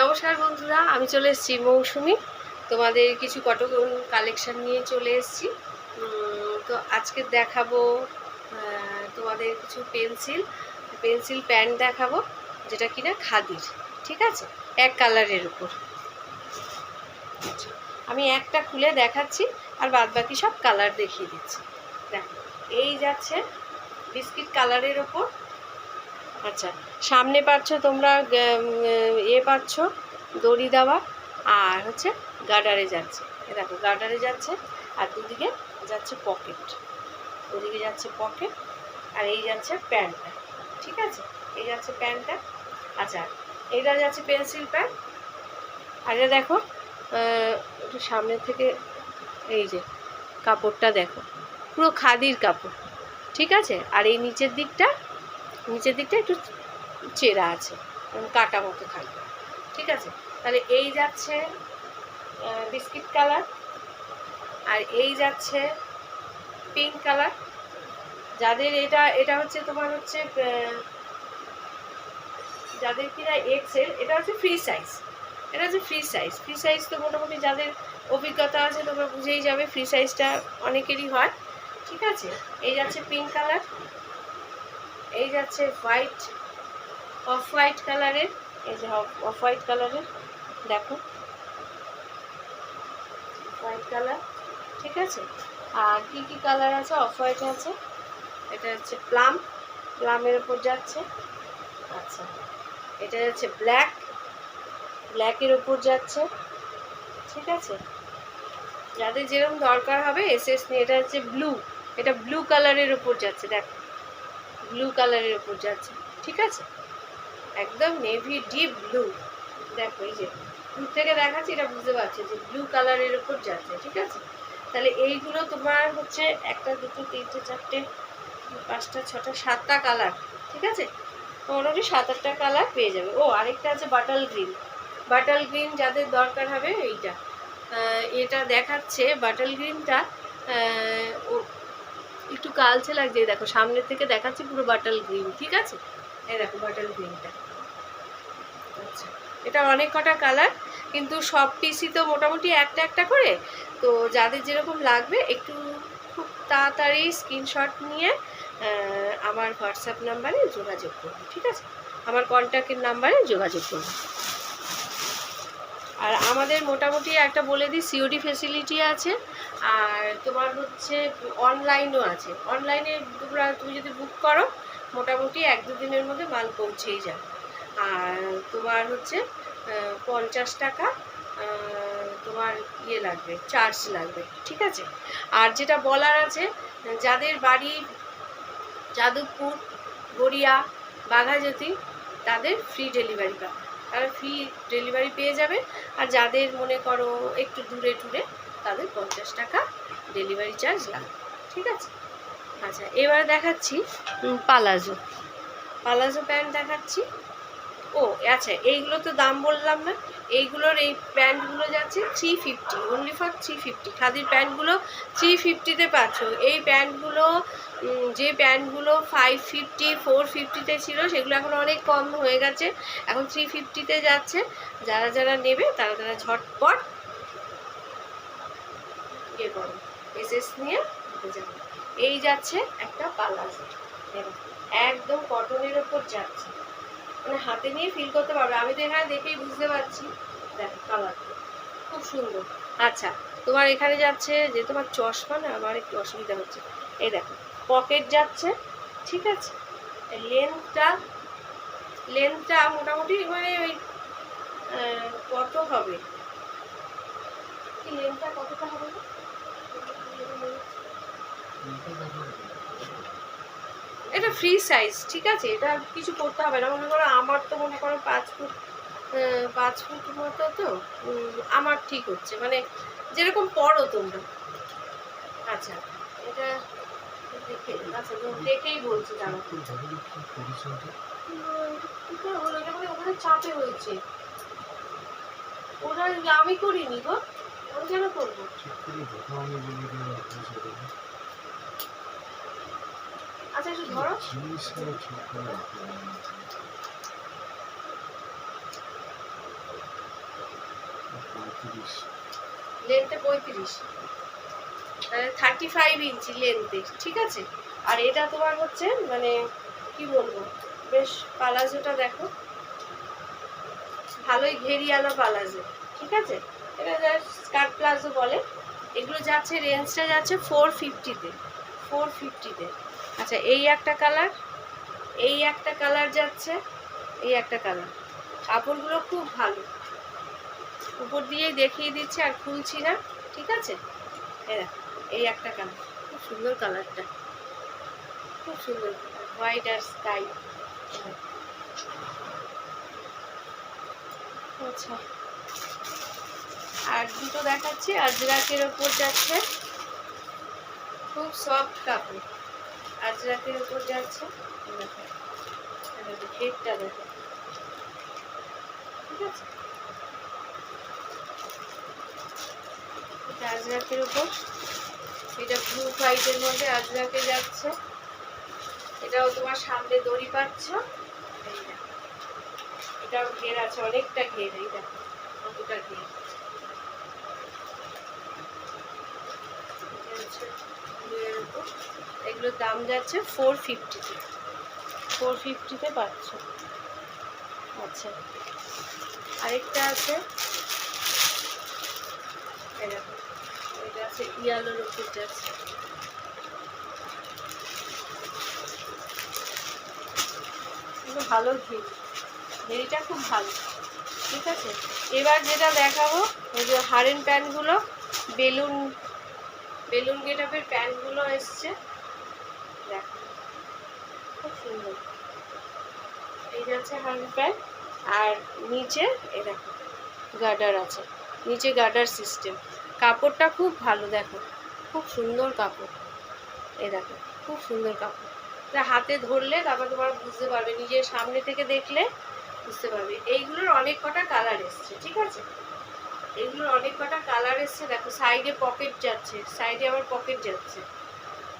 নমস্কার বন্ধুরা, আমি চলে এসেছি মৌসুমি। তোমাদের কিছু কটন কালেকশান নিয়ে চলে এসেছি। তো আজকে দেখাবো তোমাদের কিছু পেন্সিল। পেন্সিল প্যান্ট দেখাবো, যেটা কিনা খাদির, ঠিক আছে? এক কালারের উপর। আমি একটা খুলে দেখাচ্ছি, আর বাদ বাকি সব কালার দেখিয়ে দিচ্ছি। দেখো, এই যাচ্ছে বিস্কিট কালারের ওপর আচ্ছা সামনে পাচ্ছ তোমরা এ পাচ্ছ দড়ি দেওয়া, আর হচ্ছে গার্ডারে যাচ্ছে। দেখো, গার্ডারে যাচ্ছে, আর দুদিকে যাচ্ছে পকেট। ওদিকে যাচ্ছে পকেট, আর এই যাচ্ছে প্যান্টটা, ঠিক আছে? এই যাচ্ছে প্যান্টটা। আচ্ছা এইটা যাচ্ছে পেন্সিল প্যান্ট। আর এটা দেখো একটু সামনে থেকে এই যে কাপড়টা দেখো, পুরো খাদির কাপড়, ঠিক আছে? আর এই নিচের দিকটা নিচের দিকটা একটু চেরা আছে কাটা মতো থাকবে। ঠিক আছে? তাহলে এই যাচ্ছে বিস্কিট কালার, আর এই যাচ্ছে পিঙ্ক কালার। যাদের এটা এটা হচ্ছে তোমার হচ্ছে যাদের কিনা এক্সেল, এটা হচ্ছে ফ্রি সাইজ। এটা হচ্ছে ফ্রি সাইজ। ফ্রি সাইজ তো মোটামুটি যাদের অভিজ্ঞতা আছে তোমরা বুঝেই যাবে, ফ্রি সাইজটা অনেকেরই হয়। ঠিক আছে? এই যাচ্ছে পিঙ্ক কালার। এই যাচ্ছে হোয়াইট, অফ হোয়াইট কালারের, এই যে অফ হোয়াইট কালারের, দেখো। হোয়াইট কালার, ঠিক আছে? আর কি কি কালার আছে? অফ হোয়াইট আছে। এটা হচ্ছে প্লাম, প্লামের উপর যাচ্ছে। আচ্ছা। এটা যাচ্ছে ব্ল্যাক, ব্ল্যাকের উপর যাচ্ছে। ঠিক আছে? যাদের যেরকম দরকার হবে এস এস নিয়ে, এটা হচ্ছে ব্লু, এটা ব্লু কালারের উপর যাচ্ছে, দেখো। ব্লু কালারের উপর যাচ্ছে, ঠিক আছে? একদম নেভি ডিপ ব্লু দেখো এই যে, দূর থেকে দেখাচ্ছি, এটা বুঝতে পারছি যে ব্লু কালারের উপর যাচ্ছে, ঠিক আছে? তাহলে এইগুলো তোমার হচ্ছে একটা, দুটো, তিনটে, চারটে, পাঁচটা, ছটা, সাতটা কালার ঠিক আছে? মোটামুটি সাত আটটা কালার পেয়ে যাবে। ও, আরেকটা আছে বাটাল গ্রিন বাটাল গ্রিন যাদের দরকার হবে এইটা। এটা দেখাচ্ছে বাটাল গ্রিনটা একটু কালচে লাগছে। দেখো সামনের থেকে দেখাচ্ছে পুরো বাটাল গ্রিন ঠিক আছে? এই দেখো বাটাল গ্রিনটা আচ্ছা এটা অনেক কটা কালার কিন্তু সব পিসই তো মোটামুটি একটা একটা করে। তো যাদের যেরকম লাগবে, একটু খুব তাড়াতাড়ি স্ক্রিনশট নিয়ে আমার হোয়াটসঅ্যাপ নাম্বারে যোগাযোগ করবে, ঠিক আছে? আমার কন্ট্যাক্টের নাম্বারে যোগাযোগ করবে। আর আমাদের মোটামুটি একটা বলে দিই সিওডি ফেসিলিটি আছে। আর তোমার হচ্ছে অনলাইনও আছে। অনলাইনে তোমরা, তুমি যদি বুক করো, মোটামুটি এক দু দিনের মধ্যে মাল পৌঁছেই যাবে। আর তোমার হচ্ছে পঞ্চাশ টাকা তোমার ইয়ে লাগবে চার্জ লাগবে, ঠিক আছে? আর যেটা বলার আছে, যাদের বাড়ি যাদবপুর, গড়িয়া বাঘাযতীন তাদের ফ্রি ডেলিভারি পাবে। তারা ফ্রি ডেলিভারি পেয়ে যাবে। আর যাদের মনে করো একটু দূরে টুরে তাদের পঞ্চাশ টাকা ডেলিভারি চার্জ লাগবে ঠিক আছে? আচ্ছা এবার দেখাচ্ছি পালাজো পালাজো প্যান্ট দেখাচ্ছি। ও আচ্ছা এইগুলো তো দাম বললাম না। এইগুলোর এই প্যান্টগুলো যাচ্ছে three fifty only for three fifty খাদির প্যান্টগুলো থ্রি ফিফটিতে পাচ্ছ। এই প্যান্টগুলো যে প্যান্টগুলো ফাইভ ফিফটি ফোর ফিফটিতে ছিল, সেগুলো এখন অনেক কম হয়ে গেছে। এখন থ্রি ফিফটিতে যাচ্ছে। যারা যারা নেবে, তারা তারা ঝটপট করো এসএস নিয়ে নিতে যাবে এই যাচ্ছে একটা পালাজো একদম কটনের ওপর যাচ্ছে। মানে হাতে নিয়ে ফিল করতে পারবে। আমি তো এখানে দেখেই বুঝতে পারছি। দেখো কালারটা খুব সুন্দর। আচ্ছা তোমার এখানে যাচ্ছে যে তোমার চশমা না, আমার একটু অসুবিধা হচ্ছে। এই দেখো পকেট যাচ্ছে, ঠিক আছে? লেন্থটা লেন্থটা মোটামুটি মানে ওই কত হবে? লেন্থটা কতটা হবে? গো? এটা ফ্রি সাইজ ঠিক আছে? এটা কিছু করতে হবে না। মনে করো আমার তো মনে করো পাঁচ ফুট পাঁচ ফুট মতো তো আমার ঠিক হচ্ছে। মানে যেরকম পড়ো তোমরা। আচ্ছা এটা দেখে আচ্ছা দেখেই বলছি হলো মানে ওখানে চাপে হয়েছে। ওটা আমি করিনি গো। আমি কেন করব? আচ্ছা একটু ধরো। লেন্থে পঁয়ত্রিশ। থার্টি ফাইভ ইঞ্চি লেন্থে ঠিক আছে? আর এটা তোমার হচ্ছে মানে কি বলব? বেশ পালাজোটা দেখো। ভালোই ঘেরিয়ালো পালাজো, ঠিক আছে? এটা স্কার্ট প্লাজো বলে। এগুলো যাচ্ছে রেঞ্জটা যাচ্ছে ফোর ফিফটিতে ফোর ফিফটিতে আচ্ছা এই একটা কালার এই একটা কালার যাচ্ছে, এই একটা কালার কাপড়গুলো খুব ভালো। উপর দিয়েই দেখিয়ে দিচ্ছে আর খুলছি না, ঠিক আছে? এরা এই একটা কালার খুব সুন্দর কালারটা খুব সুন্দর। হোয়াইট আর স্কাই আচ্ছা। আর দুটো দেখাচ্ছি আজরাকের ওপর যাচ্ছে। খুব সফট কাপড়। আজরাকের ওপর যাচ্ছে। দেখো ঘেরটা দেখো। ঠিক আছে? এটা আজরাকের উপর। এটা ব্লু হোয়াইটের মধ্যে আজরাকে যাচ্ছে। এটাও তোমার সামনে দড়ি পাচ্ছ। এটাও ঘের আছে, অনেকটা ঘের, এই দেখো, কতটা ঘের এটা হচ্ছে ব্লুয়ের উপর। এগুলোর দাম যাচ্ছে ফোর ফিফটিতে ফোর ফিফটিতে পাচ্ছ। আচ্ছা। আরেকটা আছে। দেখো, এটা আছে ইয়ালোর উপর যাচ্ছে ভালো ঘিরি ঘিরিটা খুব ভালো। ঠিক আছে? এবার যেটা দেখাবো ওই যে হারেন প্যান্টগুলো, বেলুন বেলুন গেটাপের প্যান্টগুলো এসছে। খুব সুন্দর। এই যাচ্ছে হারেন প্যান্ট আর নিচে এই দেখো গার্ডার আছে। নিচে গার্ডার সিস্টেম কাপড়টা খুব ভালো দেখো। খুব সুন্দর কাপড়। এই দেখো, খুব সুন্দর কাপড়। এটা হাতে ধরলে তারপর তোমার বুঝতে পারবে, নিজের সামনে থেকে দেখলে বুঝতে পারবে। এইগুলোর অনেক কটা কালার এসছে, ঠিক আছে? এগুলোর অনেক কটা কালার এসছে, দেখো সাইডে পকেট যাচ্ছে সাইডে আবার পকেট যাচ্ছে।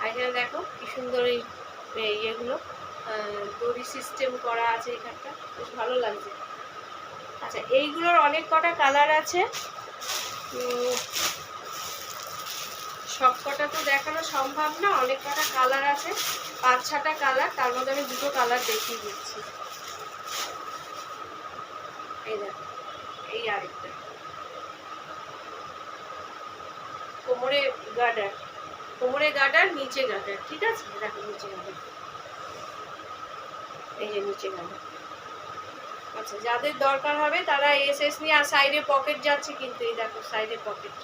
আর এখানে দেখো, কি সুন্দর এই ইয়েগুলো। দড়ি সিস্টেম করা আছে এখানটা। বেশ ভালো লাগছে। আচ্ছা এইগুলোর অনেক কটা কালার আছে? সব কটা তো দেখানো সম্ভব না, অনেক কটা কালার আছে। পাঁচ ছটা কালার তার মধ্যে আমি দুটো কালার দেখিয়ে দিচ্ছি। এই দেখো, এই আরেকটা। কোমরে গার্ডার কোমরে গার্ডার নিচে গার্ডার ঠিক আছে? দেখো নিচে গার্ডার এই যে নিচে গার্ডার আচ্ছা যাদের দরকার হবে তারা এস এস নিয়ে, আর সাইডে পকেট যাচ্ছে কিন্তু, এই দেখো সাইডে পকেট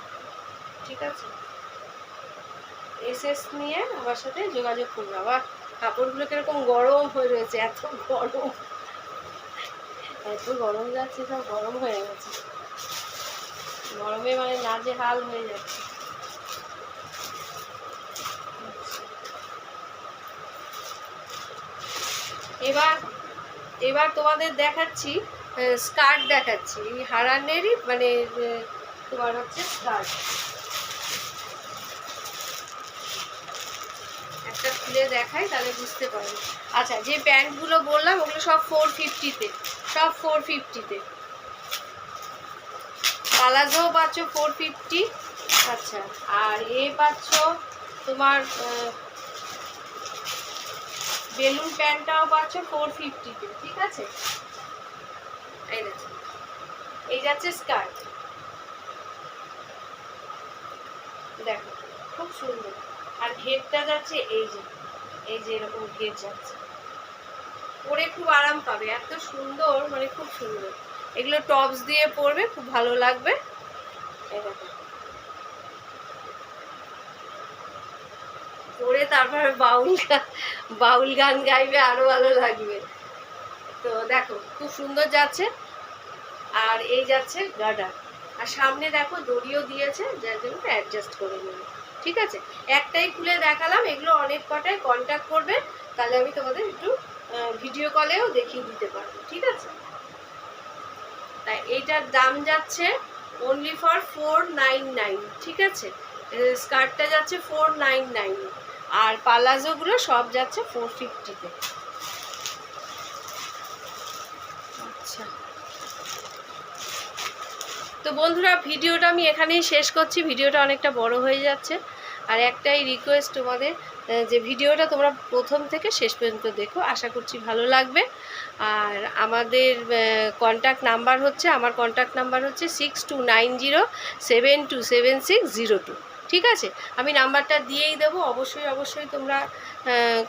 ঠিক আছে? এস এস নিয়ে আমার সাথে যোগাযোগ করবে আবার কাপড়গুলো কীরকম গরম হয়ে রয়েছে, এত গরম। এত গরম যাচ্ছে, সব গরম হয়ে গেছে। গরমে মানে নাজে হাল হয়ে যাচ্ছে। এবার এবার তোমাদের দেখাচ্ছি স্কার্ট দেখাচ্ছি হারানেরই মানে তোমার হচ্ছে স্কার্ট। একটা খুলে দেখাই, তাহলে বুঝতে পারবে। আচ্ছা যে প্যান্টগুলো বললাম, ওগুলো সব ফোর ফিফটিতে সব ফোর ফিফটিতে পালাজোও পাচ্ছ ফোর ফিফটি আচ্ছা আর এ পাচ্ছ তোমার বেলুন প্যান্টটাও পাচ্ছ ফোর ফিফটিতে ঠিক আছে? এই এই যাচ্ছে স্কার্ট দেখো, খুব সুন্দর। আর ঘেরটা যাচ্ছে এই যে এই যে এরকম ঘের যাচ্ছে। পরে খুব আরাম পাবে, এত সুন্দর মানে খুব সুন্দর। এগুলো টপস দিয়ে পরবে, খুব ভালো লাগবে। এই দেখো পরে তারপরে বাউল বাউল গান গাইবে, আরও ভালো লাগবে। তো দেখো, খুব সুন্দর যাচ্ছে। আর এই যাচ্ছে গাডা। আর সামনে দেখো, দড়িও দিয়েছে, যার জন্য অ্যাডজাস্ট করে নেবে। ঠিক আছে? একটাই খুলে দেখালাম, এগুলো অনেক কটায় কন্ট্যাক্ট করবে। তাহলে আমি তোমাদের একটু ভিডিও কলেও দেখিয়ে দিতে পারব। ঠিক আছে? তাই এইটার দাম যাচ্ছে only for four nine nine ঠিক আছে? স্কার্টটা যাচ্ছে ফোর নাইন নাইন আর পালাজোগুলো সব যাচ্ছে ফোর ফিফটিতে আচ্ছা। তো বন্ধুরা, ভিডিওটা আমি এখানেই শেষ করছি। ভিডিওটা অনেকটা বড় হয়ে যাচ্ছে। আর একটাই রিকোয়েস্ট তোমাদের যে ভিডিওটা তোমরা প্রথম থেকে শেষ পর্যন্ত দেখো, আশা করছি ভালো লাগবে। আর আমাদের কন্ট্যাক্ট নাম্বার হচ্ছে, আমার কন্ট্যাক্ট নাম্বার হচ্ছে six two nine zero seven two seven six zero two ঠিক আছে? আমি নাম্বারটা দিয়েই দেবো। অবশ্যই অবশ্যই তোমরা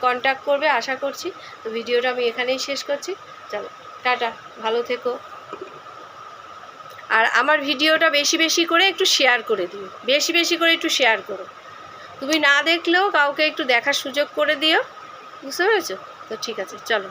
কন্ট্যাক্ট করবে, আশা করছি। তো ভিডিওটা আমি এখানেই শেষ করছি। চলো, টাটা, ভালো থেকো। আর আমার ভিডিওটা বেশি বেশি করে একটু শেয়ার করে দিও। বেশি বেশি করে একটু শেয়ার করো। তুমি না দেখলেও কাউকে একটু দেখার সুযোগ করে দিও। বুঝতে পেরেছ? তো ঠিক আছে, চলো।